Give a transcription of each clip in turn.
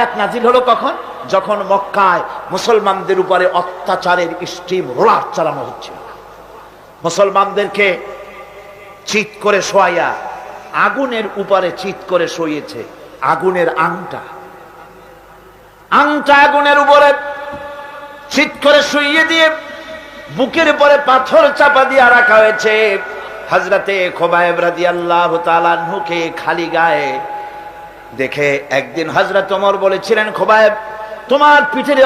আয়াত নাজিল হলো কখন? যখন মক্কায় মুসলমানদের উপরে অত্যাচারের স্টিম, রোলার চালানো হচ্ছিল। মুসলমানদেরকে চিত করে শোয়াইয়া, আগুনের উপরে চিত করে শোয়েছে আগুনের আংটা। আংটা আগুনের উপরে চিত করে শুইয়ে দিয়ে বুকের উপরে পাথর চাপা দিয়ে রাখা হয়েছে। হজরতে খোবায়েব রাজি আল্লাহ তালানহুকে খালি গায়ে দেখে একদিন হজরত ওমর বলেছিলেন, খোবায়েব, তোমার পিঠের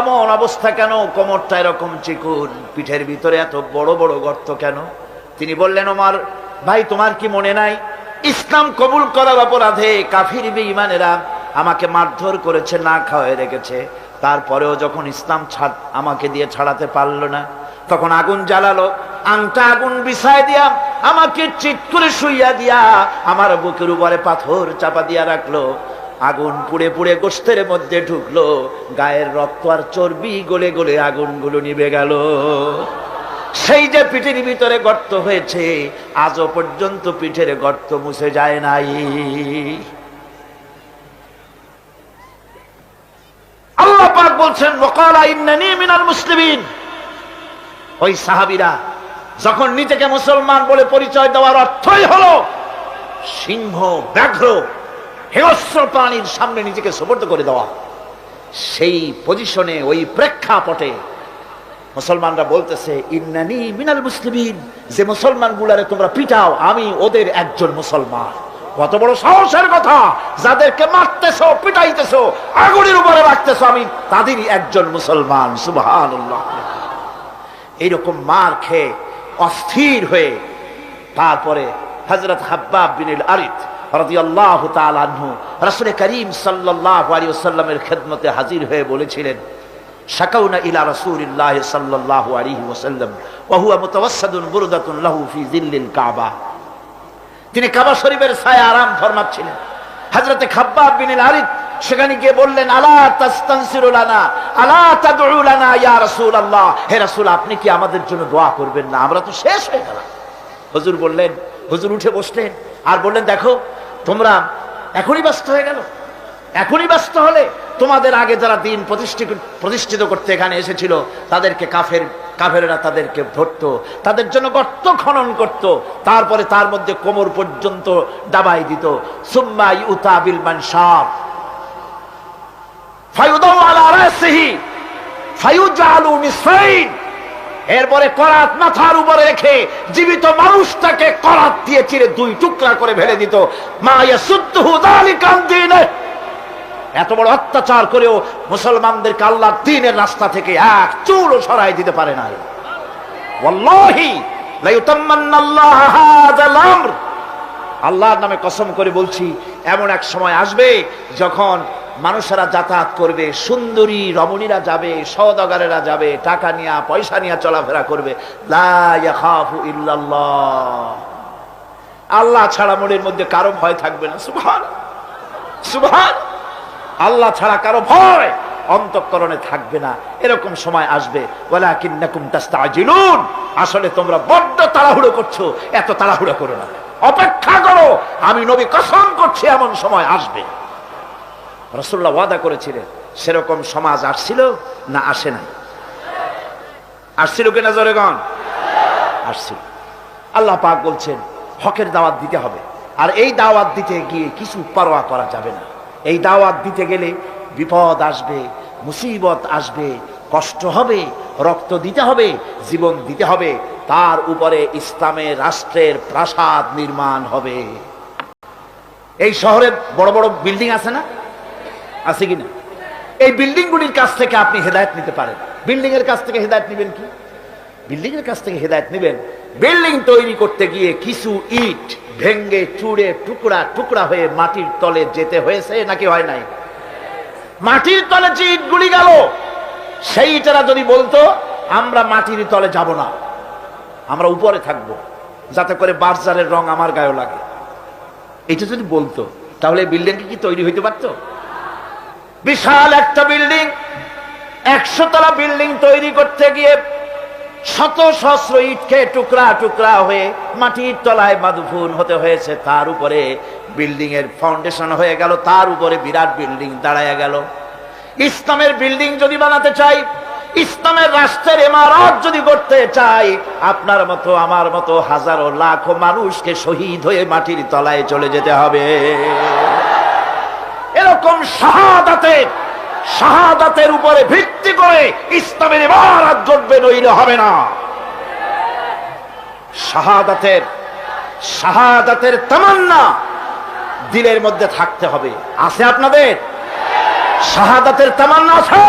এমন অবস্থা কেন? কোমরটা এরকম চিকুন, পিঠের ভিতরে এত বড় বড় গর্ত কেন? তিনি বললেন, ওমর, ভাই, তোমার কি মনে নাই? ইসলাম কবুল করার অপরাধে কাফির ইমানেরা আমাকে মারধর করেছে, না খাওয়াই রেখেছে। তারপরেও যখন ইসলাম ছাড় আমাকে দিয়ে ছাড়াতে পারল না, তখন আগুন জ্বালালো। আংটা আগুন বিছায় দিয়া, আমাকে চিট করে শুইয়া দিয়া আমার বুকের উপরে পাথর চাপা দিয়া রাখল। আগুন পুড়ে পুড়ে গোস্তের মধ্যে ঢুকলো। গায়ের রক্ত আর চর্বি গলে গলে আগুনগুলো নিভে গেল। সেই যে পিঠের ভিতরে গর্ত হয়েছে, আজও পর্যন্ত পিঠের গর্ত মুছে যায় নাই। আল্লাহ পাক বলছেন, ওয়াকালা ইন্নানি মিনাল মুসলিমিন। ওই সাহাবীরা যখন নিজেকে মুসলমান বলে পরিচয় দেওয়ার অর্থই হলো সিংহ, ব্যাঘ্র হেয়স্র প্রাণীর সামনে নিজেকে সুপর্দ করে দেওয়া। সেই পজিশনে, ওই প্রেক্ষাপটে মুসলমানরা বলতেছে, ইন্নানি মিনাল মুসলিমিন, যে মুসলমান গুলারে তোমরা পিটাও, আমি ওদের একজন মুসলমান। কত বড় সাহসের কথা! যাদেরকে মারতেছো, পিটাইতেছো, আগুনের উপরে রাখতেছ, আমি তাদেরই একজন মুসলমান, সুবহানাল্লাহ। এইরকম মার খেয়ে অস্থির হয়ে তারপরে হজরত হাব্বাব বিনিল আরিত রাদিয়াল্লাহু তাআলা আনহু রাসূল করিম সাল্লাল্লাহু আলাইহি ওয়াসাল্লামের খেদমতে হাজির হয়ে বলেছিলেন, শাকাউনা ইলা রাসূলিল্লাহ সাল্লাল্লাহু আলাইহি ওয়াসাল্লাম, ওয়া হুয়া মুতাওয়াসসাদুন বুরদাতুন লাহু ফি জিল্লিল কাবা। তিনি কাবা শরীফের ছায়া আরাম ফরমাচ্ছিলেন। হযরতে খাব্বাব বিনিল আরিদ সেখানে গিয়ে বললেন, আলা তাস্তানসিরু লানা, আলা তাদউ লানা ইয়া রাসূলুল্লাহ। হে রাসূল, আপনি কি আমাদের জন্য দোয়া করবেন না? আমরা তো শেষ হয়ে গেলাম। হুজুর বললেন, হুজুর উঠে বসলেন আর বললেন, দেখো, তোমরা এখনই ব্যস্ত হয়ে গেল। এখনই ব্যস্ত হলে তোমাদের আগে যারা দিন প্রতিষ্ঠিত করতে এখানে এসেছিল, তাদেরকে কাফের, কাফেরেরা তাদেরকে ধরতো, তাদের জন্য গর্ত খনন করত, তারপরে তার মধ্যে কোমর পর্যন্ত দাবাই দিত। সুম্মা ইউতা বিল মানসাব এরপরে করাত মাথার উপরে রেখে জীবিত মানুষটাকে করাত দিয়ে চিরে দুই টুকরা করে ফেলে দিত। মা ইয়াসুদ্দুহু এত বড় অত্যাচার করেও মুসলমানদেরকে আল্লাহ দিনের রাস্তা থেকে এক চুলও সরাই দিতে পারে না ওয়াল্লাহি লা ইউতাম্মান্নাল্লাহ হাযাল আল্লাহর নামে কসম করে বলছি, এমন এক সময় আসবে যখন মানুষেরা যাতায়াত করবে, সুন্দরী রমণীরা যাবে, সওদাগারেরা যাবে, টাকা নিয়ে, পয়সা নিয়ে চলাফেরা করবে। আল্লাহ ছাড়া মনের মধ্যে কারও ভয় থাকবে না। সুবহান। সুবহান। আল্লাহ ছাড়া কারও ভয় অন্তঃকরণে থাকবে না। এরকম সময় আসবে। আসলে তোমরা বড্ড তাড়াহুড়ো করছ। এত তাড়াহুড়ো করো না। অপেক্ষা করো। আমি নবী কসম করছি, এমন সময় আসবে। রসুল্লাহ ওয়াদা করেছিলেন, সেরকম সমাজ আসছিল না আসে নাই। আসছিল কিনা? জোরেগণ আসছিল। আল্লাহ পাক বলছেন, হকের দাওয়াত দিতে হবে। আর এই দাওয়াত দিতে গিয়ে কিছু পারোয়া করা যাবে না। এই দাওয়াত দিতে গেলে বিপদ আসবে, মুসিবত আসবে, কষ্ট হবে, রক্ত দিতে হবে, জীবন দিতে হবে। তার উপরে ইসলামের রাষ্ট্রের প্রাসাদ নির্মাণ হবে। এই শহরে বড় বড় বিল্ডিং আছে না? আছে কি না এই বিল্ডিংগুলির কাছ থেকে আপনি হেদায়ত নিতে পারেন। বিল্ডিং এর কাছ থেকে হেদায়ত নেবেন কি? বিল্ডিং এর কাছ থেকে হেদায়ত নেবেন। বিল্ডিং তৈরি করতে গিয়ে কিছু ইট ভেঙ্গে চুড়ে টুকরা টুকরা হয়ে মাটির তলে যেতে হয়েছে নাকি হয় নাই? মাটির তলে যে ইটগুলি গেল সেই ইটেরা যদি বলতো, আমরা মাটির তলে যাব না। আমরা উপরে থাকব, যাতে করে বার্জারের রং আমার গায়ে লাগে। এটা যদি বলতো, তাহলে বিল্ডিং কি তৈরি হইতে পারতো? বিশাল একটা বিল্ডিং একশো তলা বিল্ডিং তৈরি করতে গিয়ে শত সহস্র ইটকে টুকরা টুকরা হয়ে মাটির তলায় মাদুফুন হতে হয়েছে। তার উপরে বিল্ডিং এর ফাউন্ডেশন হয়ে গেল, তার উপরে বিরাট বিল্ডিং দাঁড়ায় গেল। ইসলামের বিল্ডিং যদি বানাতে চাই, ইসলামের রাষ্ট্রের ইমারত যদি করতে চাই, আপনার মতো, আমার মতো হাজারো লাখো মানুষকে শহীদ হয়ে মাটির তলায় চলে যেতে হবে। এরকম শাহাদাতের শাহাদাতের উপরে ভিত্তি করে ইসলামের ইমারত জড়বে নইলে হবে না। শাহাদাতের শাহাদাতের তামান্না দিলের মধ্যে থাকতে হবে। আছে আপনাদের? শাহাদাতের তামান্না আছে।